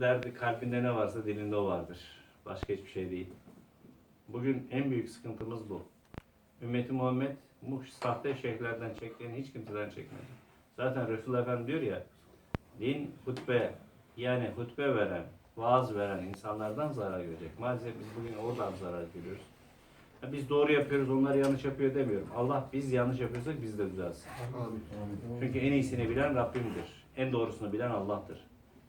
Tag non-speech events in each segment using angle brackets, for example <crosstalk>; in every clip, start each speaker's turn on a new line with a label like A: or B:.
A: derdi kalbinde ne varsa dilinde o vardır. Başka hiçbir şey değil. Bugün en büyük sıkıntımız bu. Ümmeti Muhammed bu sahte şeyhlerden çektiğini hiç kimseden çekmedi. Zaten Resulullah Efendimiz diyor ya din hutbe yani hutbe veren, vaaz veren insanlardan zarar görecek. Maalesef biz bugün oradan zarar görüyoruz. Ha, Biz doğru yapıyoruz, onlar yanlış yapıyor demiyorum. Allah biz yanlış yapıyorsak biz de düzelsin. Çünkü en iyisini bilen Rabbimdir. En doğrusunu bilen Allah'tır.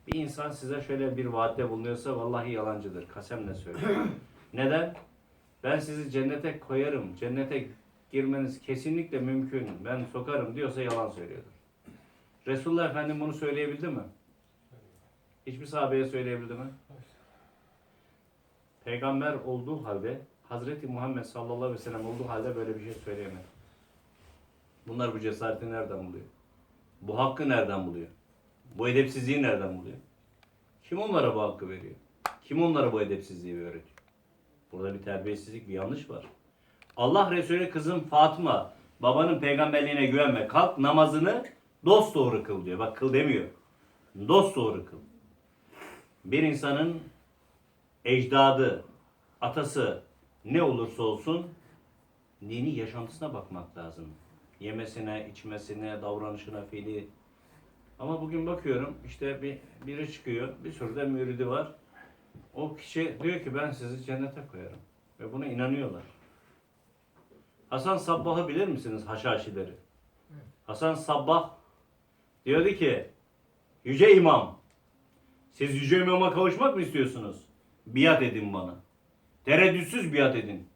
A: Bir insan size şöyle bir vaatte bulunuyorsa vallahi yalancıdır. Kasemle söylüyorum. <clears throat> Neden? Ben sizi cennete koyarım. Cennete girmeniz kesinlikle mümkün. Ben sokarım diyorsa yalan söylüyordur. Resulullah Efendim bunu söyleyebildi mi? Hiçbir sahabeye söyleyebildi mi? Peygamber olduğu halde Hazreti Muhammed sallallahu aleyhi ve sellem olduğu halde böyle bir şey söyleyemedi. Bunlar bu cesareti nereden buluyor? Bu hakkı nereden buluyor? Bu edepsizliği nereden buluyor? Kim onlara bu hakkı veriyor? Kim onlara bu edepsizliği öğretiyor? Burada bir terbiyesizlik, bir yanlış var. Allah Resulü kızım Fatıma, babanın peygamberliğine güvenme. Kalk namazını dost doğru kıl diyor. Bak kıl demiyor. Dost doğru kıl. Bir insanın ecdadı, atası ne olursa olsun dini yaşantısına bakmak lazım. Yemesine, içmesine, davranışına, fiili. Ama bugün bakıyorum işte bir biri çıkıyor, bir sürü de müridi var. O kişi diyor ki ben sizi cennete koyarım. Ve buna inanıyorlar. Hasan Sabbah'ı bilir misiniz Haşhaşileri? Hasan Sabbah diyordu ki Yüce İmam siz Yüce İmam'a kavuşmak mı istiyorsunuz? Biat edin bana. Tereddütsüz biat edin.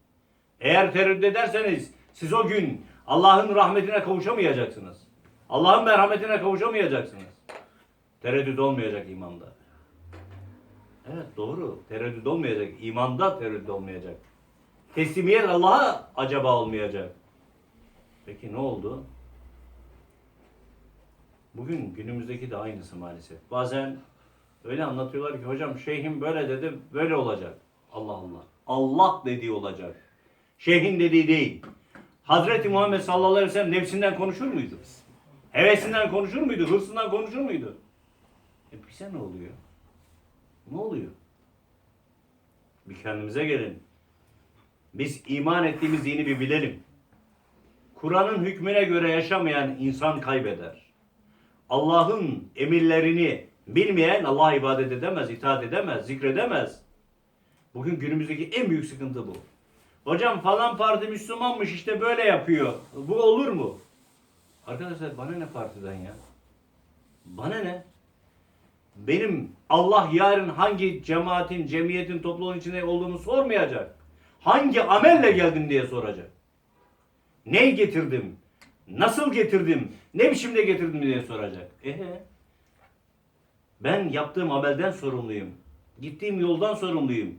A: Eğer tereddüt ederseniz siz o gün Allah'ın rahmetine kavuşamayacaksınız. Allah'ın merhametine kavuşamayacaksınız. Tereddüt olmayacak imanda. Evet doğru. Tereddüt olmayacak. İmanda tereddüt olmayacak. Teslimiyet Allah'a acaba olmayacak. Peki ne oldu? Bugün günümüzdeki de aynısı maalesef. Bazen öyle anlatıyorlar ki hocam şeyhim böyle dedi böyle olacak. Allah Allah. Allah dediği olacak. Şeyhin dediği değil. Hazreti Muhammed sallallahu aleyhi ve sellem nefsinden konuşur muydu? Hevesinden konuşur muydu? Hırsından konuşur muydu? E bize ne oluyor? Ne oluyor? Bir kendimize gelin. Biz iman ettiğimiz dini bir bilelim. Kur'an'ın hükmüne göre yaşamayan insan kaybeder. Allah'ın emirlerini bilmeyen Allah'a ibadet edemez, itaat edemez, zikredemez. Bugün günümüzdeki en büyük sıkıntı bu. Hocam falan parti Müslümanmış işte böyle yapıyor. Bu olur mu? Arkadaşlar bana ne partiden ya? Bana ne? Benim Allah yarın hangi cemaatin, cemiyetin, topluluğun içinde olduğumu sormayacak. Hangi amelle geldim diye soracak. Ne getirdim? Nasıl getirdim? Ne biçimde getirdim diye soracak. Ehe. Ben yaptığım amelden sorumluyum. Gittiğim yoldan sorumluyum.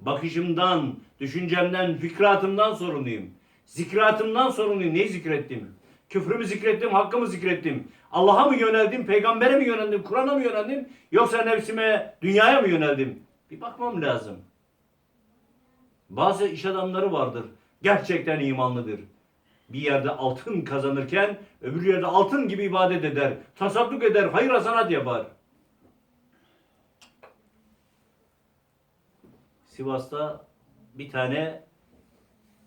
A: Bakışımdan, düşüncemden, fikratımdan sorumluyum. Zikratımdan sorumluyum. Neyi zikrettim? Küfrümü zikrettim, hakkımı zikrettim. Allah'a mı yöneldim, peygambere mi yöneldim, Kur'an'a mı yöneldim, yoksa nefsime, dünyaya mı yöneldim? Bir bakmam lazım. Bazı iş adamları vardır. Gerçekten imanlıdır. Bir yerde altın kazanırken öbür yerde altın gibi ibadet eder. Tasadduk eder, hayır hasanat yapar. Sivas'ta bir tane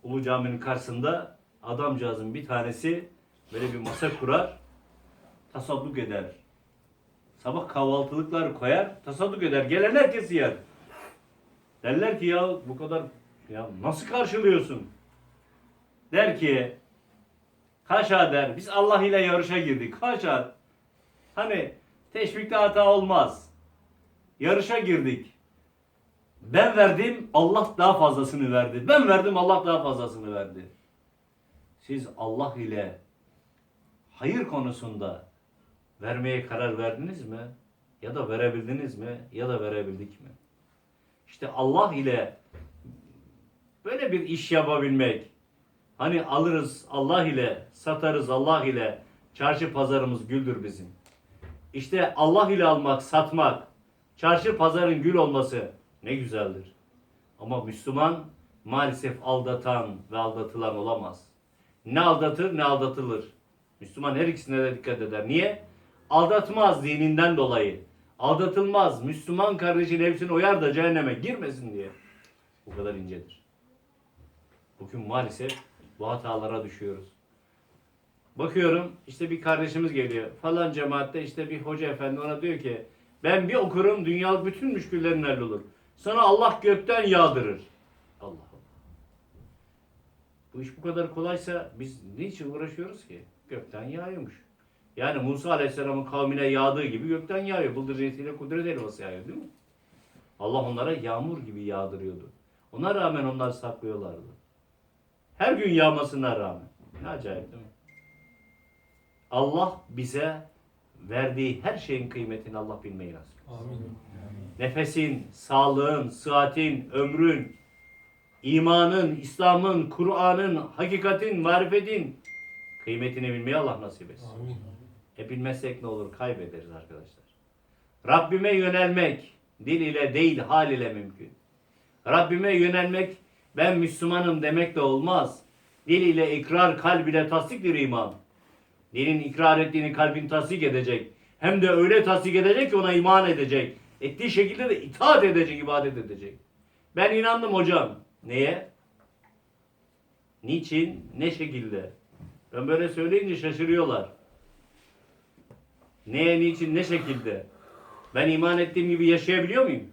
A: Ulu Cami'nin karşısında adamcağızın bir tanesi böyle bir masa kurar, tasadduk eder. Sabah kahvaltılıklar koyar, tasadduk eder. Gelen herkes yer. Derler ki ya bu kadar ya nasıl karşılıyorsun? Der ki haşa der biz Allah ile yarışa girdik. Haşa. Hani teşvikte hata olmaz. Yarışa girdik. Ben verdim, Allah daha fazlasını verdi. Ben verdim, Allah daha fazlasını verdi. Siz Allah ile hayır konusunda vermeye karar verdiniz mi? Ya da verebildiniz mi? Ya da verebildik mi? İşte Allah ile böyle bir iş yapabilmek. Hani alırız Allah ile, satarız Allah ile, çarşı pazarımız güldür bizim. İşte Allah ile almak, satmak, çarşı pazarın gül olması ne güzeldir. Ama Müslüman maalesef aldatan ve aldatılan olamaz. Ne aldatır ne aldatılır. Müslüman her ikisine de dikkat eder. Niye? Aldatmaz dininden dolayı. aldatılmaz. Müslüman kardeşin nefsini oyar da cehenneme girmesin diye. Bu kadar incedir. Bugün maalesef bu hatalara düşüyoruz. Bakıyorum işte bir kardeşimiz geliyor. Falan cemaatte işte bir hoca efendi ona diyor ki ben bir okurum dünyalık bütün müşküllerin hallolur. Sana Allah gökten yağdırır. Allah Allah. Bu iş bu kadar kolaysa biz niçin uğraşıyoruz ki? Gökten yağıyormuş. Yani Musa Aleyhisselam'ın kavmine yağdığı gibi gökten yağıyor. Bıldırcıyetiyle kudret elması yağıyor değil mi? Allah onlara yağmur gibi yağdırıyordu. Ona rağmen onlar saklıyorlardı. Her gün yağmasına rağmen. Ne acayip değil mi? Allah bize verdiği her şeyin kıymetini Allah bilmeyi nasip.
B: Amin.
A: Nefesin, sağlığın, sıhhatin, ömrün, imanın, İslam'ın, Kur'an'ın, hakikatin, marifetin kıymetini bilmeyi Allah nasip etsin.
B: Amin.
A: E bilmezsek ne olur? Kaybederiz arkadaşlar. Rabbime yönelmek dil ile değil hal ile mümkün. Rabbime yönelmek ben Müslümanım demek de olmaz. Dil ile ikrar kalb ile tasdiktir iman. Dilin ikrar ettiğini kalbin tasdik edecek. Hem de öyle tasdik edecek ki ona iman edecek. Ettiği şekilde de itaat edecek, ibadet edecek. Ben inandım hocam. Neye? Niçin? Ne şekilde? Ben böyle söyleyince şaşırıyorlar. Neye, niçin, ne şekilde? Ben iman ettiğim gibi yaşayabiliyor muyum?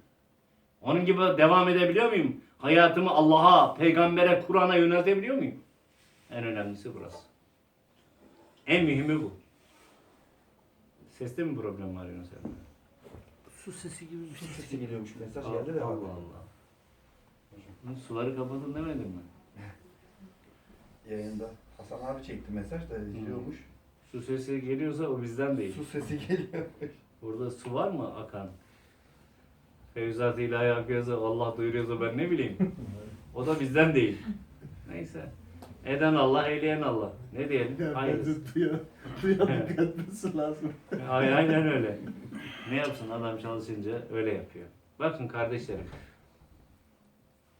A: Onun gibi devam edebiliyor muyum? Hayatımı Allah'a, peygambere, Kur'an'a yöneltebiliyor muyum? En önemlisi burası. En mühimi bu. Seste mi problem var Yunus Emre?
C: Su sesi gibi bir şey.
D: Sesi geliyormuş mesaj
A: Allah
D: geldi de abi.
A: Allah. Hı, Suları kapatın demedim mi?
D: Yayında Hasan abi çekti mesaj da izliyormuş.
A: Su sesi geliyorsa o bizden değil.
D: Su sesi geliyor.
A: Burada su var mı akan? Fevzat ilahi akıyorsa Allah duyuruyorsa ben ne bileyim. O da bizden değil. Neyse. Eden Allah, eyleyen Allah. Ne diyelim? Hayırlısı.
C: Duyan, duyan dikkat etmesi lazım.
A: Ay- Aynen öyle. Ne yapsın adam çalışınca öyle yapıyor. Bakın kardeşlerim.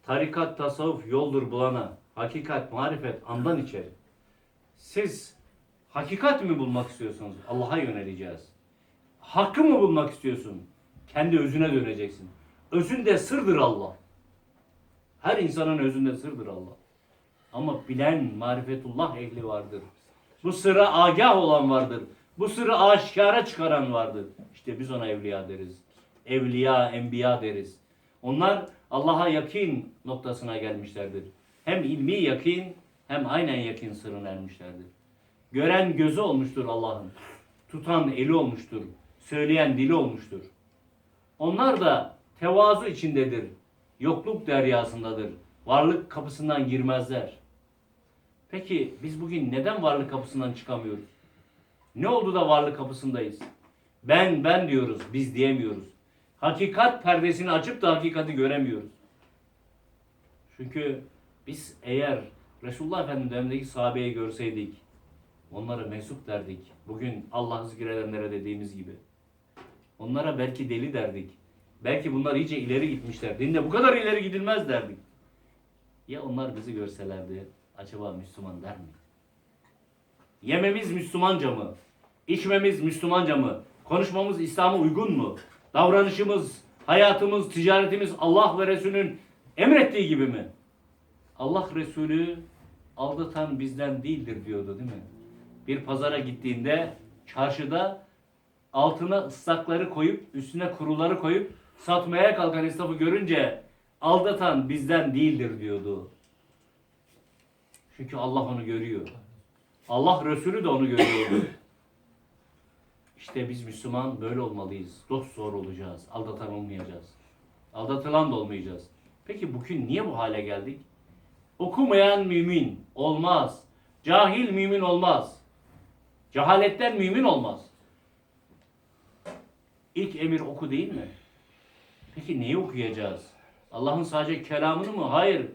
A: Tarikat, tasavvuf yoldur bulana. Hakikat, marifet andan içeri. Siz hakikat mi bulmak istiyorsunuz? Allah'a yöneleceğiz. Hakkı mı bulmak istiyorsun? Kendi özüne döneceksin. Özünde sırdır Allah. Her insanın özünde sırdır Allah. Ama bilen marifetullah ehli vardır. Bu sıra agah olan vardır. Bu sırrı aşikara çıkaran vardır. İşte biz ona evliya deriz. Evliya, enbiya deriz. Onlar Allah'a yakin noktasına gelmişlerdir. Hem ilmi yakin hem aynen yakin sırrına ermişlerdir. Gören gözü olmuştur Allah'ın. Tutan eli olmuştur. Söyleyen dili olmuştur. Onlar da tevazu içindedir. Yokluk deryasındadır. Varlık kapısından girmezler. Peki biz bugün neden varlık kapısından çıkamıyoruz? Ne oldu da varlık kapısındayız? Ben ben diyoruz, biz diyemiyoruz. Hakikat perdesini açıp da hakikati göremiyoruz. Çünkü biz eğer Resulullah Efendimiz dönemindeki sahabeyi görseydik, onlara mensup derdik. Bugün Allah zikredenlere dediğimiz gibi. Onlara belki deli derdik. Belki bunlar iyice ileri gitmişler. Dinde bu kadar ileri gidilmez derdik. Ya onlar bizi görselerdi acaba Müslüman der mi? Yememiz Müslümanca mı? İçmemiz Müslümanca mı? Konuşmamız İslam'a uygun mu? Davranışımız, hayatımız, ticaretimiz Allah ve Resulünün emrettiği gibi mi? Allah Resulü aldatan bizden değildir diyordu değil mi? Bir pazara gittiğinde çarşıda altına ıslakları koyup üstüne kuruları koyup satmaya kalkan esnafı görünce aldatan bizden değildir diyordu. Çünkü Allah onu görüyor. Allah Resulü de onu görüyordu. <coughs> İşte biz Müslüman böyle olmalıyız. Dost zor olacağız. Aldatan olmayacağız. Aldatılan da olmayacağız. Peki bugün niye bu hale geldik? Okumayan mümin olmaz. Cahil mümin olmaz. Cehaletten mümin olmaz. İlk emir oku değil mi? Peki neyi okuyacağız? Allah'ın sadece kelamını mı? Hayır.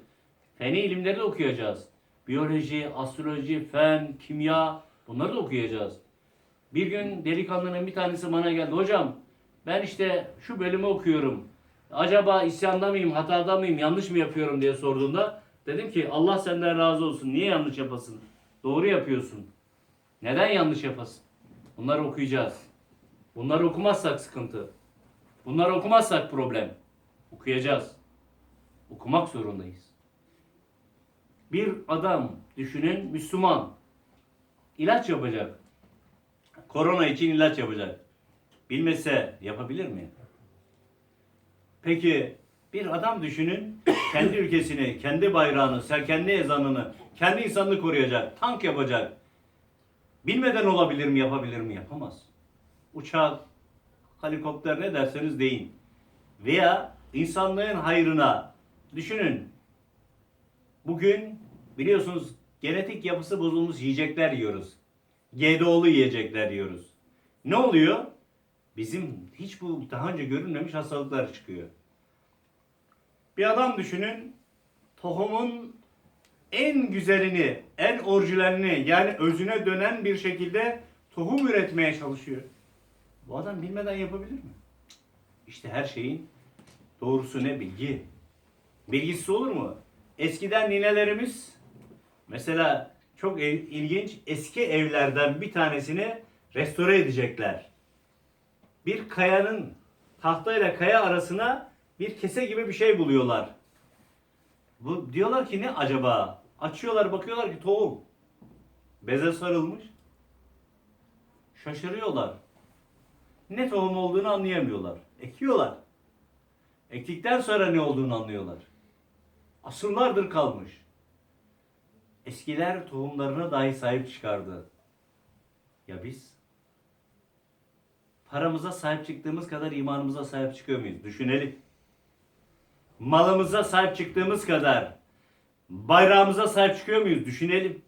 A: Feni ilimleri de okuyacağız. Biyoloji, astroloji, fen, kimya bunları da okuyacağız. Bir gün delikanlının bir tanesi bana geldi. Hocam ben işte şu bölümü okuyorum. Acaba isyanda mıyım, hatada mıyım, yanlış mı yapıyorum diye sorduğunda dedim ki Allah senden razı olsun. Niye yanlış yapasın? Doğru yapıyorsun. Neden yanlış yapasın? Bunları okuyacağız. Bunları okumazsak sıkıntı. Bunları okumazsak problem. Okuyacağız. Okumak zorundayız. Bir adam düşünün Müslüman. ilaç yapacak. Korona için ilaç yapacak. Bilmese yapabilir mi? Peki bir adam düşünün kendi ülkesini, kendi bayrağını, kendi ezanını, kendi insanını koruyacak, tank yapacak. Bilmeden olabilir mi, yapabilir mi? Yapamaz. Uçak, helikopter ne derseniz deyin. Veya insanlığın hayrına düşünün. Bugün biliyorsunuz genetik yapısı bozulmuş yiyecekler yiyoruz. GDO'lu yiyecekler yiyoruz. Ne oluyor? Bizim hiç bu daha önce görülmemiş hastalıklar çıkıyor. Bir adam düşünün. Tohumun en güzelini, en orijinalini yani özüne dönen bir şekilde tohum üretmeye çalışıyor. Bu adam bilmeden yapabilir mi? İşte her şeyin doğrusu ne bilgi. Bilgisi olur mu? Eskiden ninelerimiz mesela çok ilginç eski evlerden bir tanesini restore edecekler. Bir kayanın tahtayla kaya arasına bir kese gibi bir şey buluyorlar. Bu diyorlar ki ne acaba? Açıyorlar bakıyorlar ki tohum. Beze sarılmış. Şaşırıyorlar. Ne tohum olduğunu anlayamıyorlar. Ekiyorlar. Ektikten sonra ne olduğunu anlıyorlar. Asırlardır kalmış. Eskiler tohumlarına dahi sahip çıkardı. Ya biz? Paramıza sahip çıktığımız kadar imanımıza sahip çıkıyor muyuz? Düşünelim. Malımıza sahip çıktığımız kadar bayrağımıza sahip çıkıyor muyuz? Düşünelim.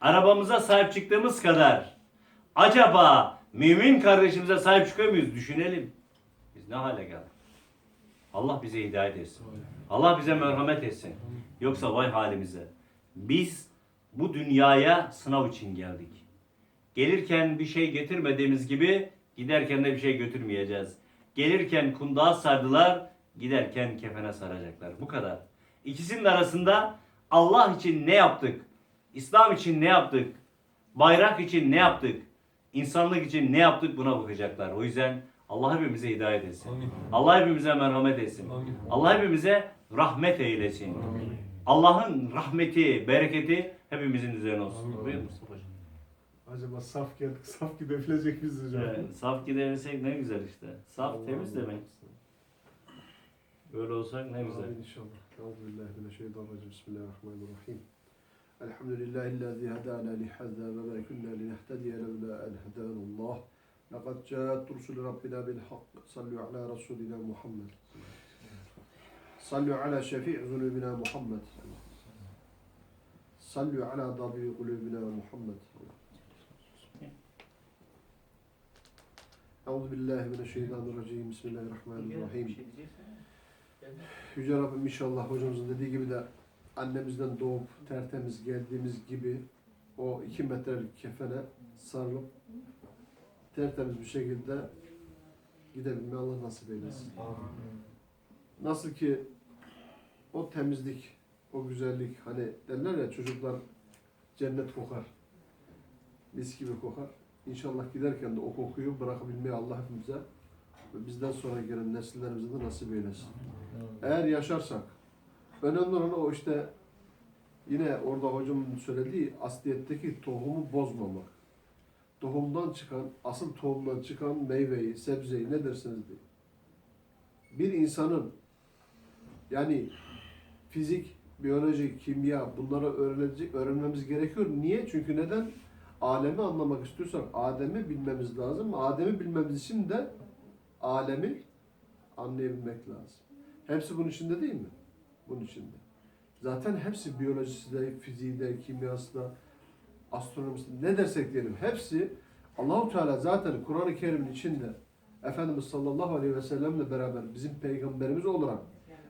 A: Arabamıza sahip çıktığımız kadar acaba mümin kardeşimize sahip çıkıyor muyuz? Düşünelim. Biz ne hale geldik? Allah bize hidayet etsin. Allah bize merhamet etsin. Yoksa vay halimize. Biz bu dünyaya sınav için geldik. Gelirken bir şey getirmediğimiz gibi giderken de bir şey götürmeyeceğiz. Gelirken kundağa sardılar, giderken kefene saracaklar. Bu kadar. İkisinin arasında Allah için ne yaptık? İslam için ne yaptık? Bayrak için ne yaptık? İnsanlık için ne yaptık buna bakacaklar. O yüzden Allah hepimize hidayet etsin. Allah hepimize merhamet etsin. Allah hepimize rahmet eylesin. Allah'ın rahmeti, bereketi hepimizin üzerine olsun. Buyur Mustafa'cığım.
C: Acaba saf geldik, saf gidebilecek miyiz hocam?
A: Evet, saf gidebilsek ne güzel işte. Saf
C: Allah
A: temiz
C: Allah.
A: demek. Böyle olsa ne güzel.
C: Amin inşallah. Euzubillahimineşşeytanirracim. Bismillahirrahmanirrahim. Elhamdülillahi Elhamdülillahi'llezî hedâna lihâzâ ve mâ kunnâ linehtediye levlâ en hedânallâh. Laqad ca'at rusulü Rabbina bil hak. Sallu ala rasulina Muhammed. Sallu ala şefî' zulubina Muhammed. Sallu ala dabi kulübina Muhammed. Euzu billahi mineşşeytanirracim. Bismillahirrahmanirrahim. Yüce Rabbim inşallah hocamızın dediği gibi de annemizden doğup tertemiz geldiğimiz gibi o iki metrelik kefene sarılıp tertemiz bir şekilde gidebilmeyi Allah nasip eylesin. Nasıl ki o temizlik, o güzellik hani derler ya çocuklar cennet kokar. Mis gibi kokar. İnşallah giderken de o kokuyu bırakabilmeyi Allah hepimize ve bizden sonra gelen nesillerimize de nasip eylesin. Eğer yaşarsak, önemli olan o işte yine orada hocamın söylediği asliyetteki tohumu bozmamak. Tohumdan çıkan, asıl tohumdan çıkan meyveyi, sebzeyi ne derseniz deyin. Bir insanın yani fizik, biyoloji, kimya bunları öğrenecek, öğrenmemiz gerekiyor. Niye? Çünkü neden? Alemi anlamak istiyorsak Adem'i bilmemiz lazım. Adem'i bilmemiz için de alemi anlayabilmek lazım. Hepsi bunun içinde değil mi? Bunun içinde. Zaten hepsi biyolojisi de, fiziği de, ne dersek diyelim hepsi Allahu Teala zaten Kur'an-ı Kerim'in içinde Efendimiz sallallahu aleyhi ve sellemle beraber bizim peygamberimiz olarak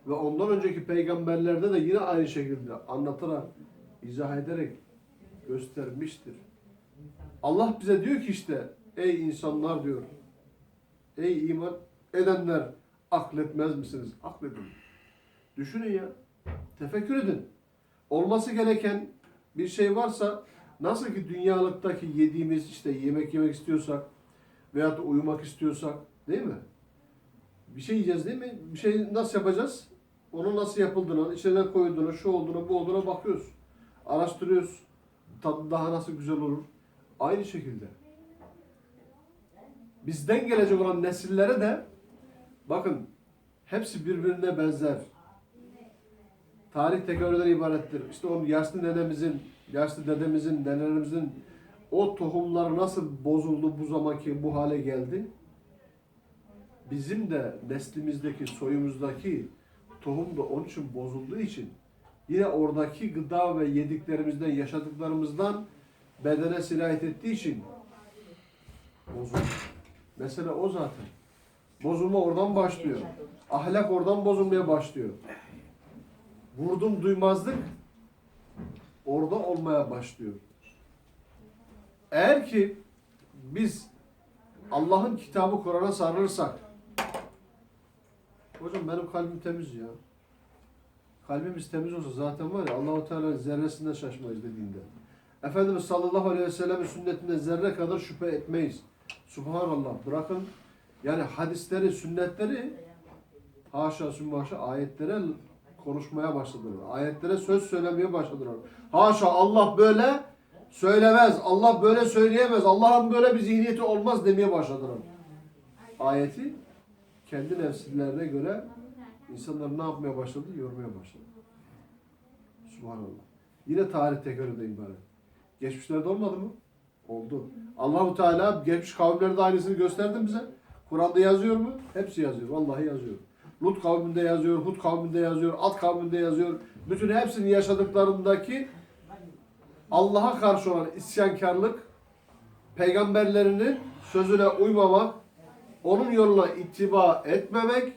C: ve ondan önceki peygamberlerde de yine aynı şekilde anlatarak, izah ederek göstermiştir. Allah bize diyor ki işte ey insanlar diyor. Ey iman edenler akletmez misiniz? Akledin. Düşünün ya. Tefekkür edin. Olması gereken bir şey varsa nasıl ki dünyalıktaki yediğimiz işte yemek yemek istiyorsak veyahut da uyumak istiyorsak değil mi? Bir şey yiyeceğiz değil mi? Bir şey nasıl yapacağız? Onun nasıl yapıldığına, içine koyulduğuna, şu olduğuna, bu olduğuna bakıyoruz. Araştırıyoruz. Tadı daha nasıl güzel olur. Aynı şekilde. Bizden gelecek olan nesillere de bakın hepsi birbirine benzer. Tarih tekrardan ibarettir. İşte o yaşlı nenemizin, yaşlı dedemizin, nenelerimizin o tohumlar nasıl bozuldu bu zamanki bu hale geldi? Bizim de neslimizdeki, soyumuzdaki tohum da onun için bozulduğu için yine oradaki gıda ve yediklerimizden, yaşadıklarımızdan bedene sirayet ettiği için bozuldu. Mesela o zaten. Bozulma oradan başlıyor. Ahlak oradan bozulmaya başlıyor. Vurdum duymazlık orada olmaya başlıyor. Eğer ki biz Allah'ın kitabı Kur'an'a sarılırsak Hocam benim kalbim temiz ya. Kalbimiz temiz olsa zaten var ya Allahu Teala zerresinden şaşmayız dediğinde. Efendimiz sallallahu aleyhi ve sellem'in sünnetinde zerre kadar şüphe etmeyiz. Subhanallah. Bırakın yani hadisleri, sünnetleri haşa sübhaşa ayetlere konuşmaya başladılar. Ayetlere söz söylemeye başladılar. Haşa Allah böyle söylemez. Allah böyle söyleyemez. Allah'ın böyle bir zihniyeti olmaz demeye başladılar. Ayeti kendi nefsillerine göre insanlar ne yapmaya başladı? Yormaya başladı. Subhanallah. Yine tarih tekrarında ibaret. Geçmişlerde olmadı mı? Oldu. Allahu Teala geçmiş kavimlerde aynısını gösterdi bize. Kur'an'da yazıyor mu? Hepsi yazıyor. Vallahi yazıyor. Lut kavminde yazıyor, Hud kavminde yazıyor, Ad kavminde yazıyor. Bütün hepsinin yaşadıklarındaki Allah'a karşı olan isyankarlık, peygamberlerinin sözüne uymamak, onun yoluna ittiba etmemek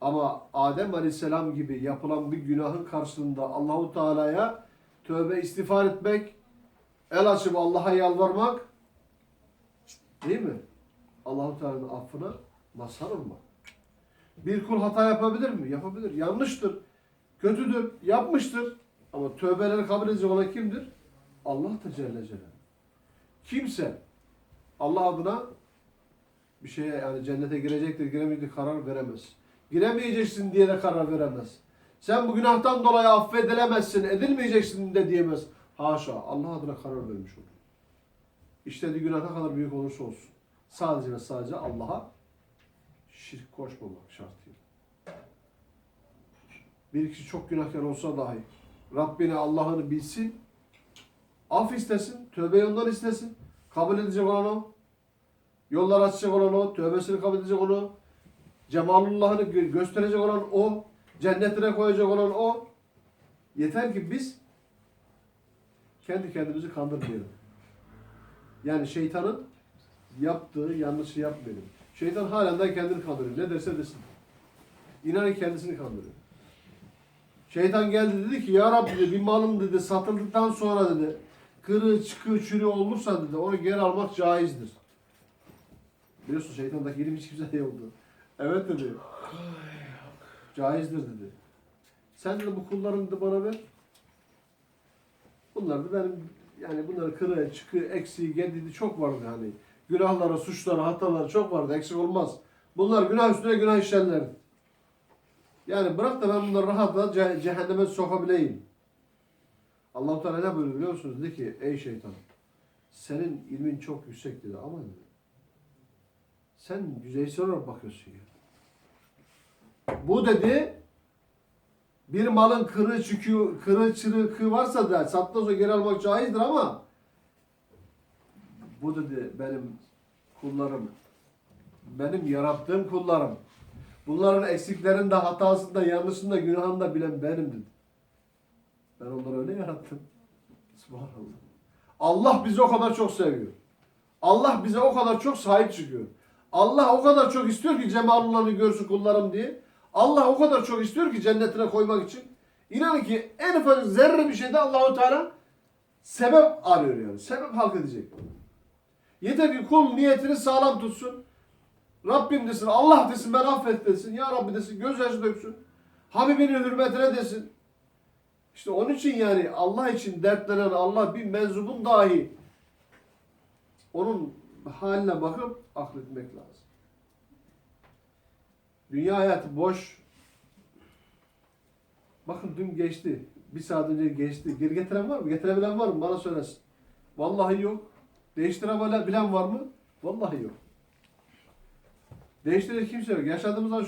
C: ama Adem Aleyhisselam gibi yapılan bir günahın karşılığında Allahu Teala'ya tövbe istiğfar etmek, el açıp Allah'a yalvarmak değil mi? Allahu Teala'nın affına mazhar olmak. Bir kul hata yapabilir mi? Yapabilir. Yanlıştır. Kötüdür. Yapmıştır. Ama tövbeleri kabul edecek olan kimdir? Allah da Celle. Kimse Allah adına bir şeye yani cennete girecektir, giremeyecektir karar veremez. Giremeyeceksin diye de karar veremez. Sen bu günahtan dolayı affedilemezsin, edilmeyeceksin de diyemez. Haşa, Allah adına karar vermiş olur. İşlediği günah ne kadar büyük olursa olsun. Sadece ve sadece Allah'a şirk koşmamak şartıyla. Bir kişi çok günahkar olsa dahi Rabbini Allah'ını bilsin, af istesin, tövbe yoldan istesin, kabul edecek olan o, yollar açacak olan o, tövbesini kabul edecek onu, cemalullah'ını gö- gösterecek olan o, cennetine koyacak olan o. Yeter ki biz kendi kendimizi kandırmayalım. Yani şeytanın yaptığı yanlışı yapmayalım. Şeytan halen daha kendini kandırıyor. Ne derse desin. İnanın kendisini kandırıyor. Şeytan geldi dedi ki ya Rabbi dedi, bir malın dedi satıldıktan sonra dedi kırığı çıkığı çürüğü olursa dedi onu geri almak caizdir. Biliyorsun şeytandaki ilim hiç kimse yoktu. Evet dedi. Caizdir dedi. Sen de bu kullarını da bana ver. Bunlar da benim yani bunların kırığı, çıkığı, eksiği, gedidi çok vardı hani. Günahları, suçları, hataları çok vardı. Eksik olmaz. Bunlar günah üstüne günah işlerlerdi. Yani bırak da ben bunları rahatla ce- cehenneme sokabileyim. Allah-u Teala ne buyuruyor biliyor musunuz? Dedi ki ey şeytan senin ilmin çok yüksek dedi ama dedi. Sen yüzeysel olarak bakıyorsun ya. Bu dedi bir malın kırığı çıkıyor, kırığı çırığı varsa da sattığı geri almak caizdir ama bu dedi benim kullarım, benim yarattığım kullarım. Bunların eksiklerinde, hatasında, yanlışında, günahında bilen benim dedi. Ben onları öyle yarattım. Subhanallah. Allah bizi o kadar çok seviyor. Allah bize o kadar çok sahip çıkıyor. Allah o kadar çok istiyor ki cemalullah'ını görsün kullarım diye. Allah o kadar çok istiyor ki cennetine koymak için. İnanın ki en ufak zerre bir şeyde Allahu Teala sebep arıyor yani. Sebep halk edecek. Yeter ki kul niyetini sağlam tutsun. Rabbim desin, Allah desin, ben affet desin. Ya Rabbi desin, gözyaşı döksün. Habibinin hürmetine desin. İşte onun için yani Allah için dertlenen Allah bir menzubun dahi onun haline bakıp akletmek lazım. Dünya hayatı boş. Bakın dün geçti. Bir saat önce geçti. Geri getiren var mı? Getirebilen var mı? Bana söylesin. Vallahi yok. Değiştirebilen bilen var mı? Vallahi yok. Değiştirecek kimse yok. Yaşadığımız an şu